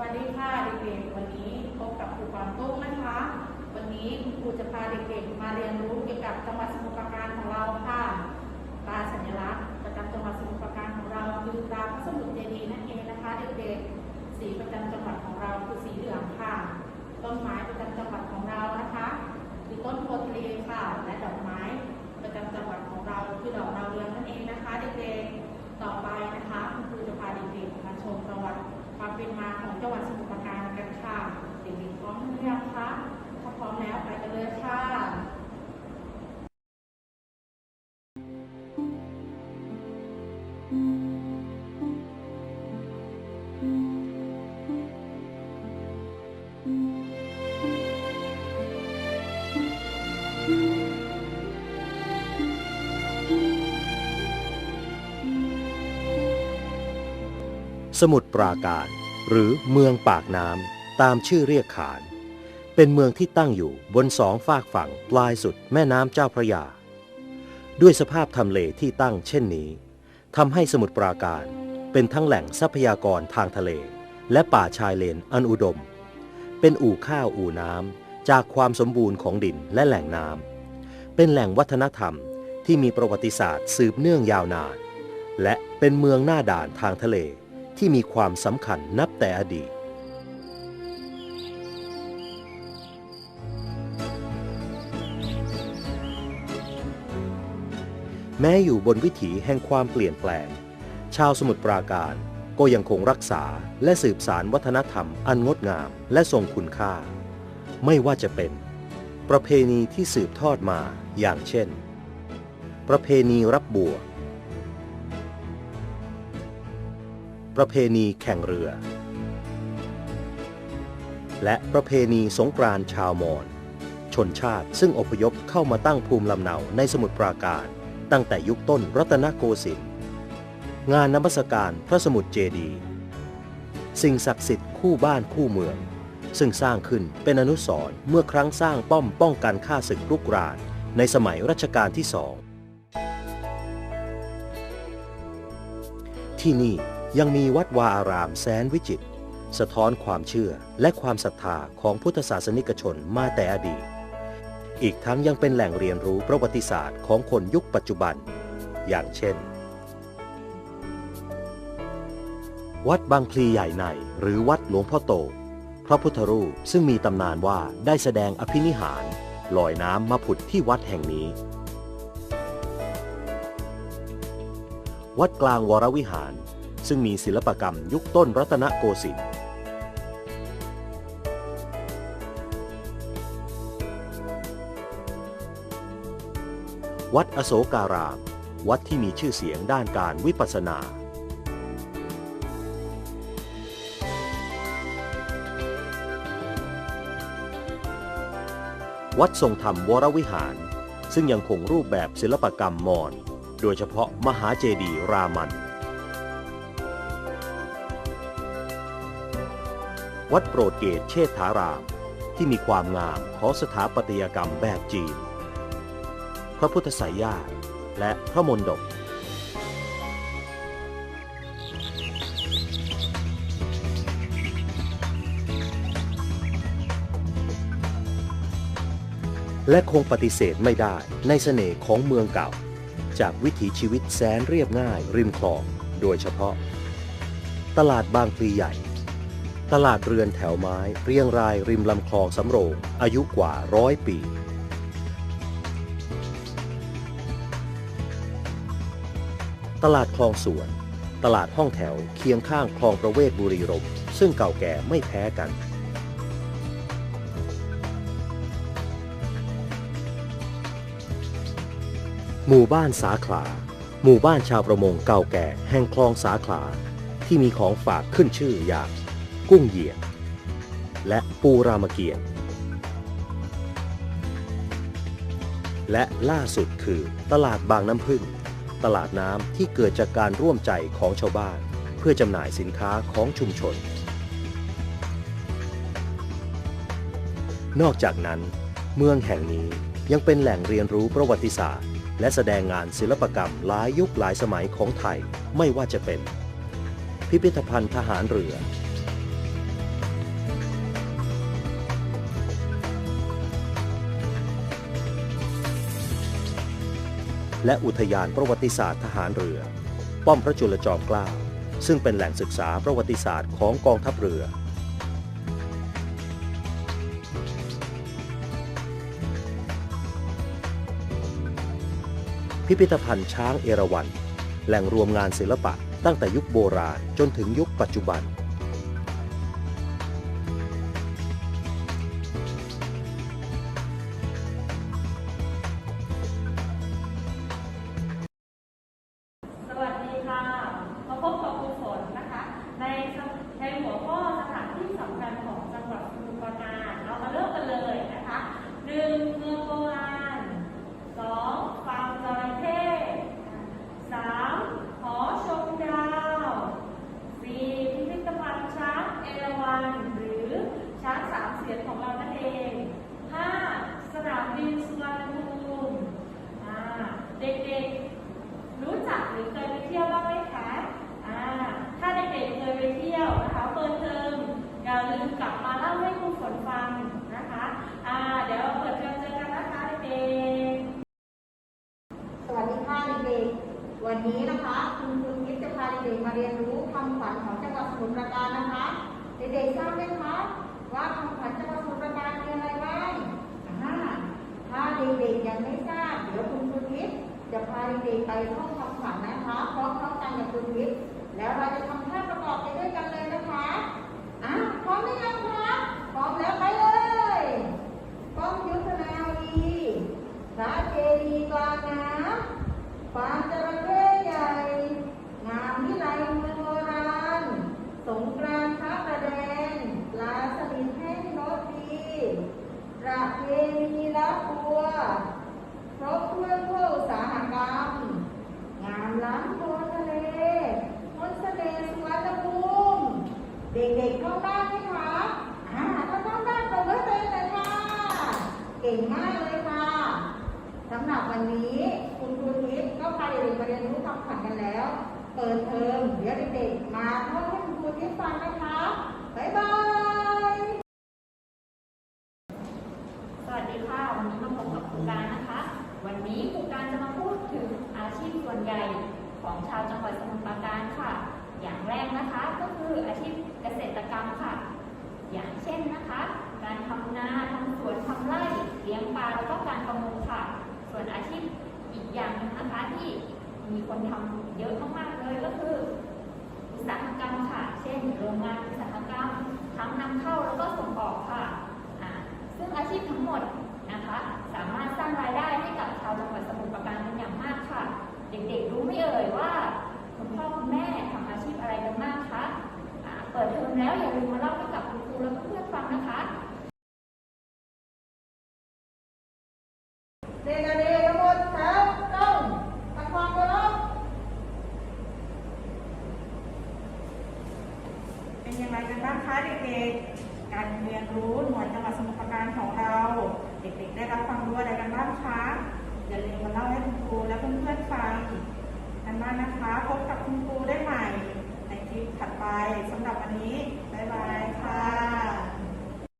วัสดีค่ะเด็กๆ วันนี้พบกับครูความตุ้มนะคะ วันนี้คุณครูจะพาเด็กๆ มาเรียนรู้เกี่ยวกับจังหวัดสมุทรปราการของเราค่ะตราสัญลักษณ์ประจำจังหวัดสมุทรปราการของเราคือตราพระสมุทรเจดีย์นั่นเองนะคะเด็กๆ สีประจำจังหวัดของเราคือสีเหลืองค่ะ ต้นไม้ประจำจังหวัดของเรานะคะคือต้นโพธิ์ทะเลค่ะ และดอกไม้ประจำจังหวัดของเราคือดอกดาวเรืองนั่นเองนะคะเด็กๆ ต่อไปนะคะคุณครูจะพาเด็กๆมาชมประวัติความเป็นมาของ จังหวัดสมุทรปราการกันค่ะเด็กๆพร้อมหรือยังคะถ้าพร้อมแล้วไปกันเลยค่ะสมุทรปราการ หรือเมืองปากน้ำตามชื่อเรียกขาน เป็นเมืองที่ตั้งอยู่บนสองฝากฝั่งปลายสุดแม่น้ำเจ้าพระยา ด้วยสภาพทำเลที่ตั้งเช่นนี้ทำให้สมุทรปราการเป็นทั้งแหล่งทรัพยากรทางทะเล และป่าชายเลนอันอุดม เป็นอู่ข้าวอู่น้ำจากความสมบูรณ์ของดินและแหล่งน้ำเป็นแหล่งวัฒนธรรมที่มีประวัติศาสตร์สืบเนื่องยาวนาน และเป็นเมืองหน้าด่านทางทะเล ที่มีความสำคัญนับแต่อดีต แม้อยู่บนวิถีแห่งความเปลี่ยนแปลง ชาวสมุทรปราการก็ยังคงรักษาและสืบสารวัฒนธรรมอันงดงามและทรงคุณค่า ไม่ว่าจะเป็น ประเพณีที่สืบทอดมาอย่างเช่น ประเพณีรับบัว ประเพณีแข่งเรือ และประเพณีสงกรานชาวมอญชนชาติซึ่งอพยพเข้ามาตั้งภูมิลำเนาในสมุทรปราการ ตั้งแต่ยุคต้นรัตนโกสินทร์งานนมัสการพระสมุทรเจดีย์สิ่งศักดิ์สิทธิ์คู่บ้านคู่เมือง ซึ่งสร้างขึ้นเป็นอนุสรณ์เมื่อครั้งสร้างป้อมป้องกันข้าศึกรุกรานในสมัยรัชกาลที่สองที่นี่ ยังมีวัดวาอารามแสนวิจิตรสะท้อนความเชื่อและความศรัทธาของพุทธศาสนิกชนมาแต่อดีต อีกทั้งยังเป็นแหล่งเรียนรู้ประวัติศาสตร์ของคนยุคปัจจุบัน อย่างเช่น วัดบางพลีใหญ่ในหรือวัดหลวงพ่อโต พระพุทธรูปซึ่งมีตำนานว่าได้แสดงอภินิหารลอยน้ำมาผุดที่วัดแห่งนี้ วัดกลางวรวิหาร ซึ่งมีศิลปกรรมยุคต้นรัตนโกสินทร์วัดอโศการาม วัดที่มีชื่อเสียงด้านการวิปัสสนา วัดทรงธรรมวรวิหาร ซึ่งยังคงรูปแบบศิลปกรรมมอญโดยเฉพาะมหาเจดีย์รามัน วัดโปรดเกตเชษฐาราม ที่มีความงามของสถาปัตยกรรมแบบจีน พระพุทธไสยญาติและพระมนดบและคงปฏิเสธไม่ได้ในเสน่ห์ของเมืองเก่า จากวิถีชีวิตแสนเรียบง่ายริมคลอง โดยเฉพาะ ตลาดบางพลีใหญ่ ตลาดเรือนแถวไม้เรียงรายริมลำคลองสำโรงอายุกว่าร้อยปี ตลาดคลองสวน ตลาดห้องแถวเคียงข้างคลองประเวศบุรีรมซึ่งเก่าแก่ไม่แพ้กัน หมู่บ้านสาขลา หมู่บ้านชาวประมงเก่าแก่แห่งคลองสาขลาที่มีของฝากขึ้นชื่ออย่าง กุ้งเหยียด และปูรามเกียรติและล่าสุดคือตลาดบางน้ำพึ่ง ตลาดน้ำที่เกิดจากการร่วมใจของชาวบ้าน เพื่อจำหน่ายสินค้าของชุมชน นอกจากนั้น เมืองแห่งนี้ยังเป็นแหล่งเรียนรู้ประวัติศาสตร์ และแสดงงานศิลปกรรมหลายยุคหลายสมัยของไทยไม่ว่าจะเป็น พิพิธภัณฑ์ทหารเรือ และอุทยานประวัติศาสตร์ทหารเรือ ป้อมพระจุลจอมเกล้าซึ่งเป็นแหล่งศึกษาประวัติศาสตร์ของกองทัพเรือ พิพิธภัณฑ์ช้างเอราวัณแหล่งรวมงานศิลปะตั้งแต่ยุคโบราณจนถึงยุคปัจจุบัน ไหมคะว่าคำขวัญจังหวัดสมุรปราการมีอะไรบ้างถ้าเด็กๆยังไม่ทราบ เดี๋ยวคุณครูคิดจะพาเด็กๆไปท่องคำขวัญนะคะพร้อมๆกันกับคุณคิดแล้วเราจะทำท่าประกอบไปด้วยกันเลยนะคะอะพร้อมหรือยังคะพร้อมแล้วไปเลยป้องยุทธนาวีพระเจดีย์กลางน้ำ ฟาร์มจระเข้ใหญ่ งามวิไลเมืองโบราณ สงกรานต์พระประแดงปลาสลิดแห้งรสดีประเพณีละบัว ครบถ้วนทั่วอุตสาหกรรม งามล้ำโพทะเลมนต์เสน่ห์สุวรรณภูมิเด็กๆท่องได้ไหมคะอ่าถ้าท่องได้ตบมือเต็มเลยค่ะ เก่งมากเลยค่ะสำหรับวันนี้คุณครูทิพย์ก็พาเด็กๆมาเรียนรู้คำขวัญกันแล้ว เปิดเทอมเดี๋ยวเด็กๆมาท่องให้คุณครูทิพย์ฟังนะคะบ๊ายบาย สวัสดีค่ะ วันนี้มาพบกับครูการนะคะ วันนี้ครูการจะมาพูดถึงอาชีพส่วนใหญ่ ของชาวจังหวัดสมุทรปราการค่ะ อย่างแรกนะคะก็คืออาชีพเกษตรกรรมค่ะ อย่างเช่นนะคะ การทำนาทำสวนทำไร่เลี้ยงปลาแล้วก็การประมงค่ะ ส่วนอาชีพอีกอย่างนึงนะคะที่มีคนทำเยอะมากๆเลยก็คืออุตสาหกรรมค่ะ เช่น โรงงานอุตสาหกรรม ทั้งนำเข้าแล้วก็ส่งออกค่ะ ซึ่งอาชีพทั้งหมดนะคะ สามารถสร้างรายได้ให้กับชาวจังหวัดสมุทรปราการเป็นอย่างมากค่ะ เด็ก อ่ยว่าคุณพ่อคุณแม่ทำอาชีพอะไรกันบ้างคะเปิดเทอมแล้วอย่าลืมมาเล่าให้กับคุณครูและเพื่อนๆฟังนะคะเด็กเด็กหมดแถวต้องทำความเคารพเป็นย่างไรกันบ้างคะเด็กๆ การเรียนรู้หน่วยจังหวัดสมุทรปราการของเรา เด็กๆ ได้รับความรู้อะไรกันบ้างคะอย่าลืมมาเล่าให้คุณครูและเพื่อนๆฟัง กันมากนะคะ พบกับคุณครูได้ใหม่ในคลิปถัดไปสำหรับวันนี้ บ๊ายบายค่ะ